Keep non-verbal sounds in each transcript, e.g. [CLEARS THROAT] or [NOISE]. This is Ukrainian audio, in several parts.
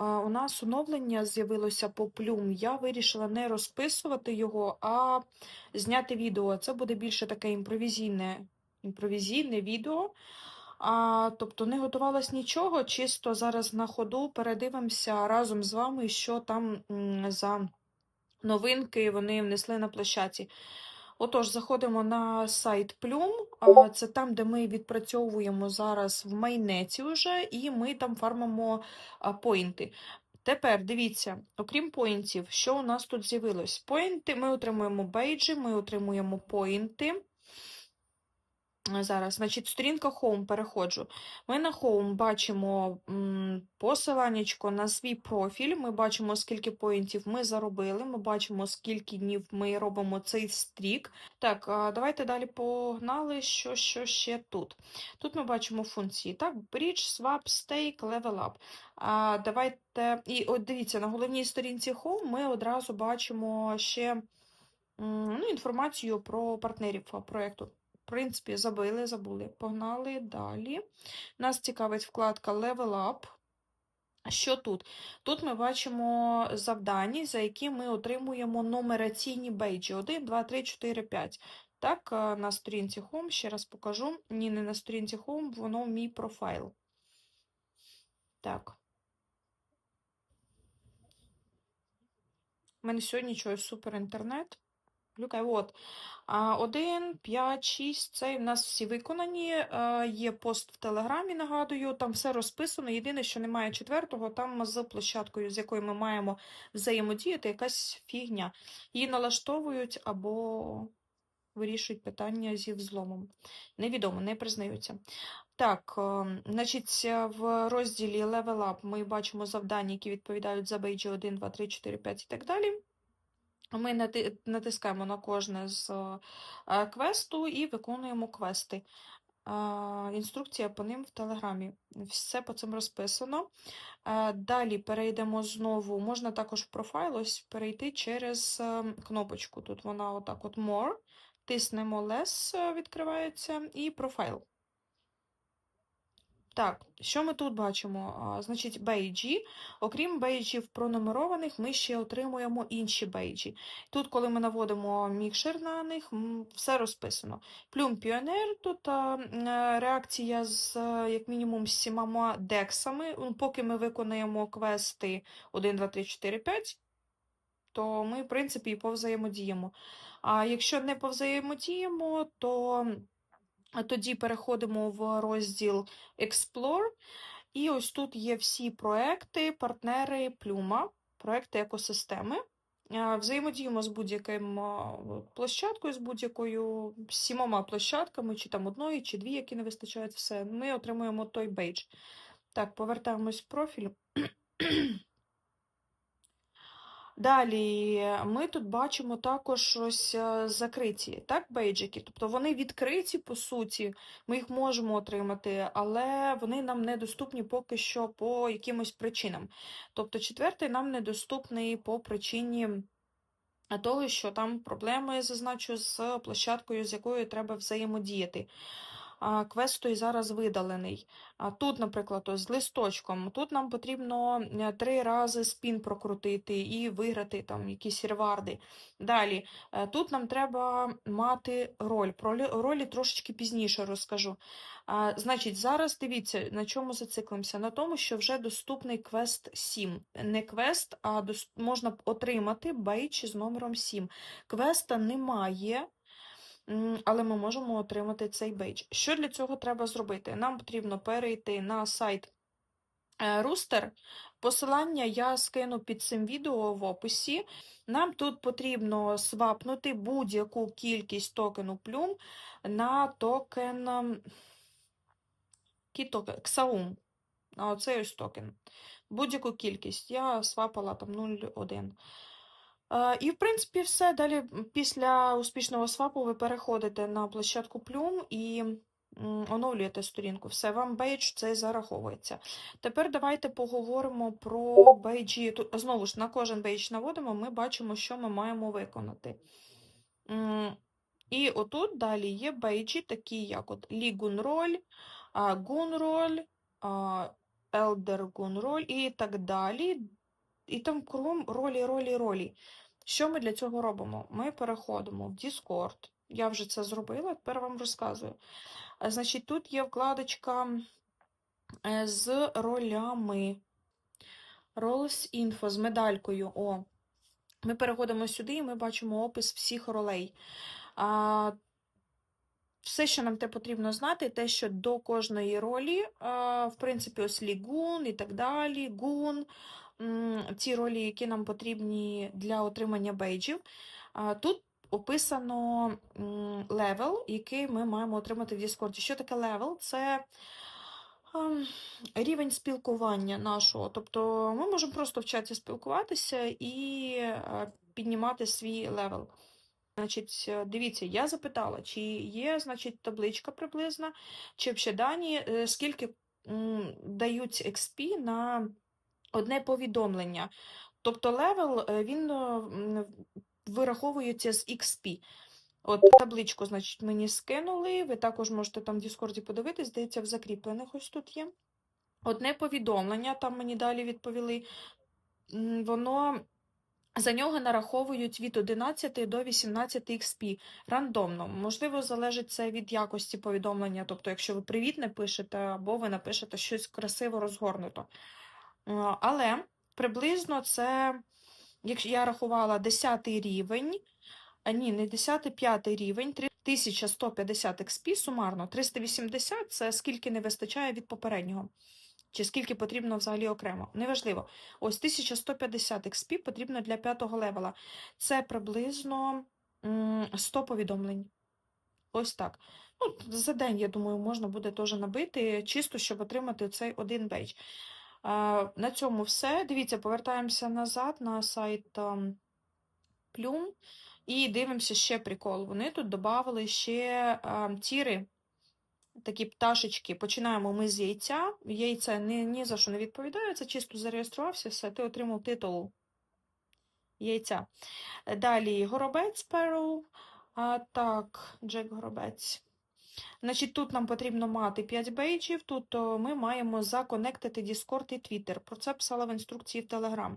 У нас оновлення з'явилося по Plum. Я вирішила не розписувати його, а зняти відео. Це буде більше таке імпровізійне, імпровізійне відео. А, тобто не готувалась нічого, чисто зараз на ходу передивимося разом з вами, що там за новинки вони внесли на площаці. Отож, заходимо на сайт Плюм, це там, де ми відпрацьовуємо зараз в майнеці, вже, і ми там фармимо поінти. Тепер дивіться, окрім поінтів, що у нас тут з'явилось? Поінти, ми отримуємо бейджі, ми отримуємо поінти. А, Зараз, значить, сторінка Home переходжу. Ми на Home бачимо посиланнячко на свій профіль. Ми бачимо, скільки поінтів ми заробили. Ми бачимо, скільки днів ми робимо цей стрік. Так, давайте далі погнали, що, що ще тут. Тут ми бачимо функції. Так, Bridge, Swap, Stake, Level Up. А, давайте, і от дивіться, на головній сторінці Home ми одразу бачимо ще ну, інформацію про партнерів проєкту. Принципі, забили, забули. Погнали далі. Нас цікавить вкладка Level Up. Що тут? Тут ми бачимо завдання, за які ми отримуємо нумераційні бейджі. 1, 2, 3, 4, 5. Так, е, на сторінці Home, ще раз покажу. Ні, не на сторінці Home, воно мій профайл. Так. У мене сьогодні чогось супер інтернет. Люкай, от. 1, 5, 6, це в нас всі виконані. Е, Є пост в Телеграмі, нагадую, там все розписано. Єдине, що немає четвертого, там з площадкою, з якою ми маємо взаємодіяти, якась фігня. Її налаштовують або вирішують питання зі взломом. Невідомо, не признаються. Так, е, значить, в розділі Level Up ми бачимо завдання, які відповідають за бейджі 1, 2, 3, 4, 5 і так далі. Ми натискаємо на кожне з е, квесту і виконуємо квести. Е, Інструкція по ним в Телеграмі. Все по цим розписано. Е, Далі перейдемо знову. Можна також в профайл ось перейти через кнопочку. Тут вона отак от More. Тиснемо Less, відкривається, і профайл. Так, що ми тут бачимо? Значить, бейджі. Окрім бейджів пронумерованих, ми ще отримуємо інші бейджі. Тут, коли ми наводимо мікшер на них, все розписано. Плюм Піонер, тут е, реакція з е, як мінімум сімома дексами. Ну, Поки ми виконуємо квести 1, 2, 3, 4, 5, то ми, в принципі, і повзаємодіємо. А якщо не повзаємодіємо, то тоді переходимо в розділ Explore. І ось тут є всі проекти, партнери Плюма, проекти екосистеми. Взаємодіємо з будь-яким площадкою, з будь-якою сімома площадками, чи там одної, чи дві, які не вистачають все. Ми отримуємо той бейдж. Так, повертаємось в профіль. Далі ми тут бачимо також ось е, закриті так, бейджики. Тобто вони відкриті, по суті, ми їх можемо отримати, але вони нам недоступні поки що по якимось причинам. Тобто четвертий нам недоступний по причині того, що там проблеми, зазначу, з площадкою, з якою треба взаємодіяти. Квест той зараз видалений. Тут, наприклад, з листочком. Тут нам потрібно е, три рази спін прокрутити і виграти там якісь реварди. Далі, е, тут нам треба мати роль. Про ролі трошечки пізніше розкажу. Значить, зараз дивіться, на чому зациклимося? На тому, що вже доступний квест 7. Не квест, а можна отримати бейдж з номером 7. Квеста немає. Але ми можемо отримати цей бейдж. Що для цього треба зробити? Нам потрібно перейти на сайт Rooster. Посилання я скину під цим відео в описі. Нам тут потрібно свапнути будь-яку кількість токену Plum на токен ем? Xaum. Оцей ось токен. Будь-яку кількість. Я свапала там 0,1. Е, І, в принципі, все. Далі після успішного свапу ви переходите на площадку Plum і оновлюєте сторінку. Все, вам бейдж цей зараховується. Тепер давайте поговоримо про бейджі. Знову ж, на кожен бейдж наводимо, ми бачимо, що ми маємо виконати. І отут далі є бейджі, такі як от Лігун роль, Гун роль, Elder роль і так далі. І там кругом ролі, ролі, ролі. Що ми для цього робимо? Ми переходимо в Discord. Я вже це зробила, тепер вам розказую. Е, Значить, тут є вкладочка е, з ролями. Roles Info з медалькою. О. Ми переходимо сюди і ми бачимо опис всіх ролей. А, все, що нам те потрібно знати, те, що до кожної ролі, а, в принципі, ось лігун і так далі, гун, ті ролі, які нам потрібні для отримання бейджів. Тут описано левел, який ми маємо отримати в Discord. Що таке левел? Це рівень спілкування нашого. Тобто ми можемо просто в чаті спілкуватися і піднімати свій левел. Значить, е, дивіться, я запитала, чи є, значить, табличка приблизна, чи ще дані, е, скільки дають XP на одне повідомлення. Тобто левел, е, він е, вираховується з XP. От табличку, значить, мені скинули. Ви також можете там в Діскорді подивитись, здається, в закріплених ось тут є. Одне повідомлення, там мені далі відповіли. Воно за нього нараховують від 11 до 18 XP рандомно. Можливо, залежить це від якості повідомлення. Тобто, якщо ви привіт не пишете, або ви напишете щось красиво розгорнуто. Е, Але приблизно це, якщо я рахувала 10 рівень, ні, не 10, 5 рівень, 3150 XP сумарно, 380 це скільки не вистачає від попереднього. Чи скільки потрібно взагалі окремо. Неважливо. Ось 1150 XP потрібно для п'ятого левела. Це приблизно 100 повідомлень. Ось так. Ну, за день, я думаю, можна буде теж набити, чисто, щоб отримати цей один бейдж. На цьому все. Дивіться, повертаємося назад на сайт ем, Plum і дивимося ще прикол. Вони тут додали ще ем, тіри, такі пташечки. Починаємо ми з яйця. Яйце ні, ні за що не відповідає, це чисто зареєструвався, все, ти отримав титул яйця. Далі горобець Sparrow. А, так, Джек Горобець. Значить, тут нам потрібно мати 5 бейджів. Тут ми маємо законектити Discord і Twitter. Про це писала в інструкції в Telegram.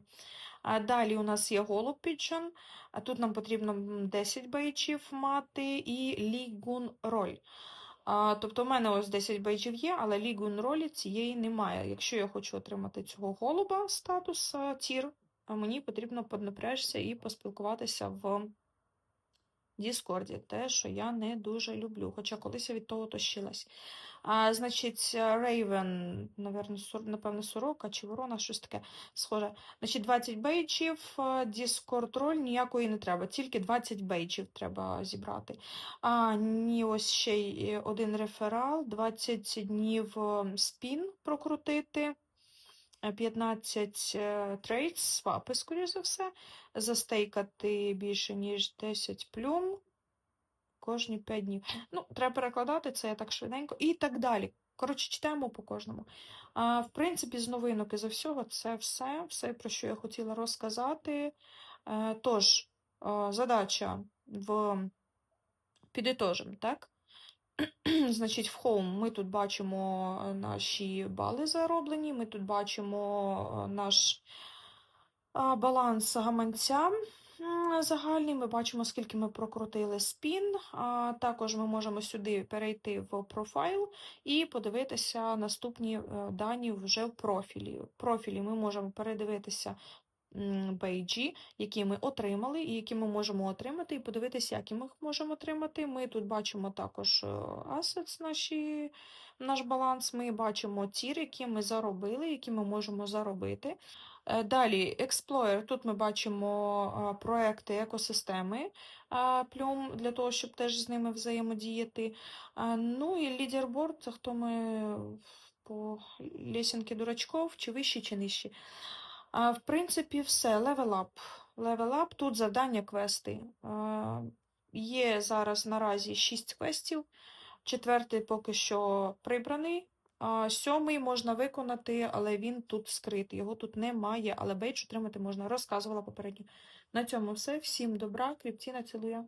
Далі у нас є голуб Pigeon, а тут нам потрібно 10 бейджів мати і лігун роль. Тобто, в мене ось 10 бейджів є, але лігун ролі цієї немає. Якщо я хочу отримати цього голуба статус тір, мені потрібно поднапряжся і поспілкуватися в Діскорді, те, що я не дуже люблю, хоча колись я від того тощилась. А, значить, сор- напевно, сорока чи ворона, щось таке схоже. Значить, 20 бейджів, Discord роль ніякої не треба, тільки 20 бейджів треба зібрати. А, ні, ось ще й один реферал, 20 днів е, спін прокрутити. Е, 15 е, трейдс, свапи, скоріш за все, застейкати більше, ніж 10 плюм кожні 5 днів. Ну, треба перекладати це я так швиденько і так далі. Коротше, читаємо по кожному. А, в принципі, з новинок і за всього це все, все, про що я хотіла розказати. Е, тож, е, задача в підітожим, так? [CLEARS THROAT] Значить, в Home ми тут бачимо е, наші бали зароблені, ми тут бачимо е, наш баланс гаманця загальний. Ми бачимо, скільки ми прокрутили спін. Також ми можемо сюди перейти в профайл і подивитися наступні е, дані вже в профілі. В профілі ми можемо передивитися бейджі, які ми отримали, і які ми можемо отримати, і подивитися, які ми їх можемо отримати. Ми тут бачимо також е, assets, наші, наш баланс. Ми бачимо тір, які ми заробили, які ми можемо заробити. Е, Далі, Explorer. Тут ми бачимо е, проекти екосистеми е, для того, щоб теж з ними взаємодіяти. Ну і лідерборд, це хто ми по лесінки дурачков, чи вищі, чи нижчі. В принципі, все. Level up. Level up. Тут завдання квести. Є зараз наразі 6 квестів. Четвертий поки що прибраний. Сьомий можна виконати, але він тут скритий. Його тут немає, але бейдж отримати можна. Розказувала попередньо. На цьому все. Всім добра. Кріпці націлуя.